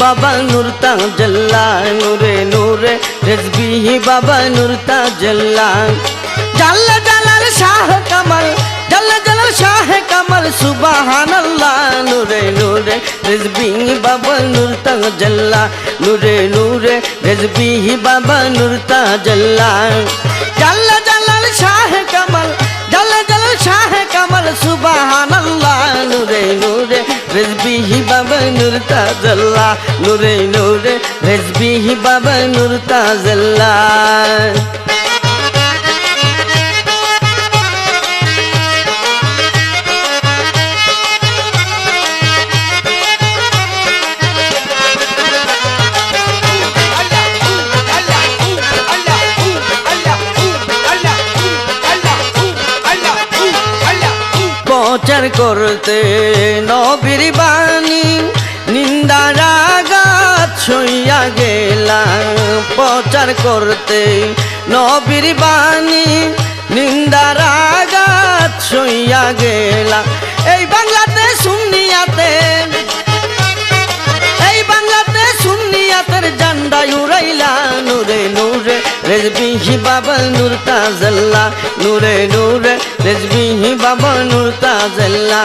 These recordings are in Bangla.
বাবা নূর তাজল্লা নূরে নূরে রেজবি বাবা নূর তাজল্লা জাল্লা জালাল শাহ কামাল জাল্লা জালাল শাহ কামাল সুবহানাল্লাহ নূরে নূরে রেজবি বাবা নূর তাজল্লা নূরে নূরে রেজবি বাবা নূর তাজল্লা জাল্লা জালাল শাহ কামাল জাল্লা জালাল শাহ কামাল সুবহানাল্লাহ নূর তাজল্লা নূরে নূরে রেজবি বাবা নূর তাজল্লা প্রচার করতে নবীর বাণী নিন্দার আঘাত ছইয়া গেলাম। প্রচার করতে নবীর বাণী। নিন্দার আঘাত ছইয়া গেলাম। এই বাংলাতে শুনিয়াতে এই বাংলাতে সুন্নিয়াতের জান্ডা উড়াইলা নূরে নূরে। রেজবি বাবা নূর তাজল্লা, নূরে নূরে। রেজবি বাবা নূর তাজল্লা।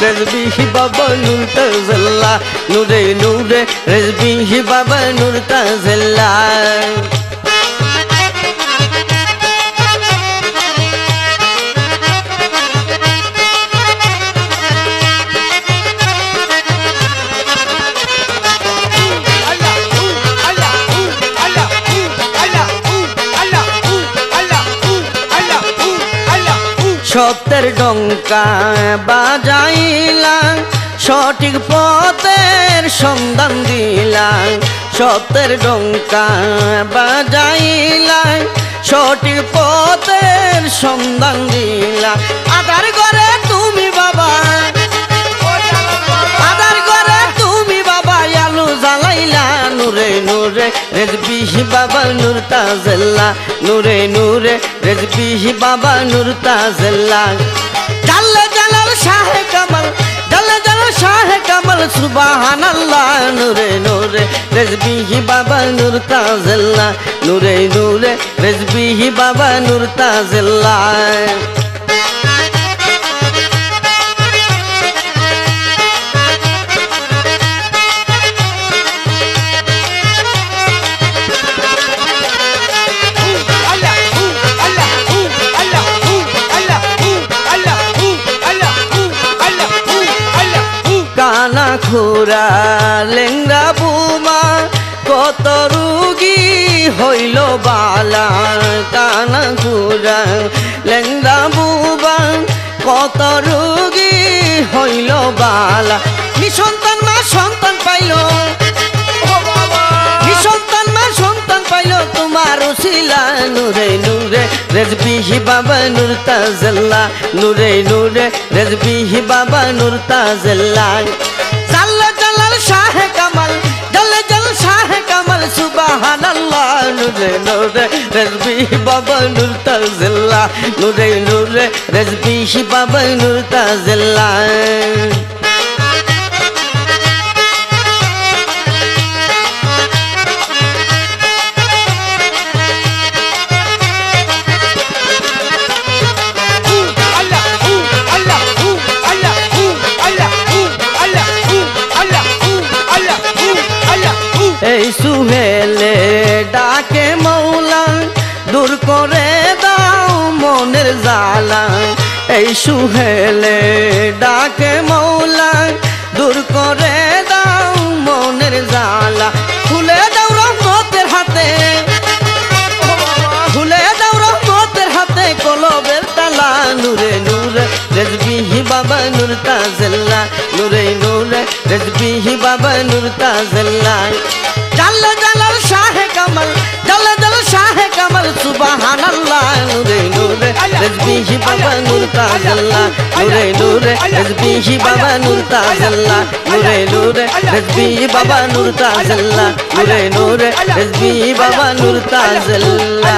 নূরে রেজবি বাবা নূর তাজল্লা নূরে নূরে রেজবিহি বাবা নূর তাজল্লা। সত্যের ডঙ্কা বাজাইলা, সঠিক পথের সন্ধান দিলা। সত্যের ডঙ্কা বাজাইলা, সঠিক পথের সন্ধান দিলা। আধার করে বাবা নূর নূরে নূরে হি বাবা নূর তাজল্লা জাল্লা জালাল শাহ কামাল জাল্লা জালাল শাহ কামাল, সুবহানাল্লাহ, নূরে নূরে রেজবিহি বাবা নূর তাজল্লা নূরে নূরে রেজবিহি বাবা নূর কত রুগী হইল বালা কানা খোরা লেংরা বুবা কত রুগী হইল বালা। নিসন্তান মা সন্তান পাইল। নিসন্তান মা সন্তান পাইল। তোমার উসিলা নূরে নূরে রেজবি বাবা নূর তাজল্লা। নূরে নূরে রেজবি বাবা নূর তাজল্লা। জাল্লা জালাল শাহ কামাল নূরে নূরে রেজবি বাবা নূর তাজল্লা নূরে নূরে রেজবি বাবা নূর তাজল্লা এই সুহেলে সুহেলে ডাকে মৌলা, দূর করে দাও মনের জালা খুলে দাও রহমতের হাতে। খুলে দাও রহমতের হাতে, কলবের তালা নূরে নূরে। রেজবি বাবা নূর তাজল্লা, নূরে নূরে। রেজবি বাবা নূর তাজল্লা। জাল্লা জালাল রেজবি বাবা নূর তাজল্লা নূরে নূরে রেজবি বাবা নূর তাজল্লা নূরে নূরে রেজবি বাবা নূর তাজল্লা নূরে নূরে রেজবি বাবা নূর তাজল্লা।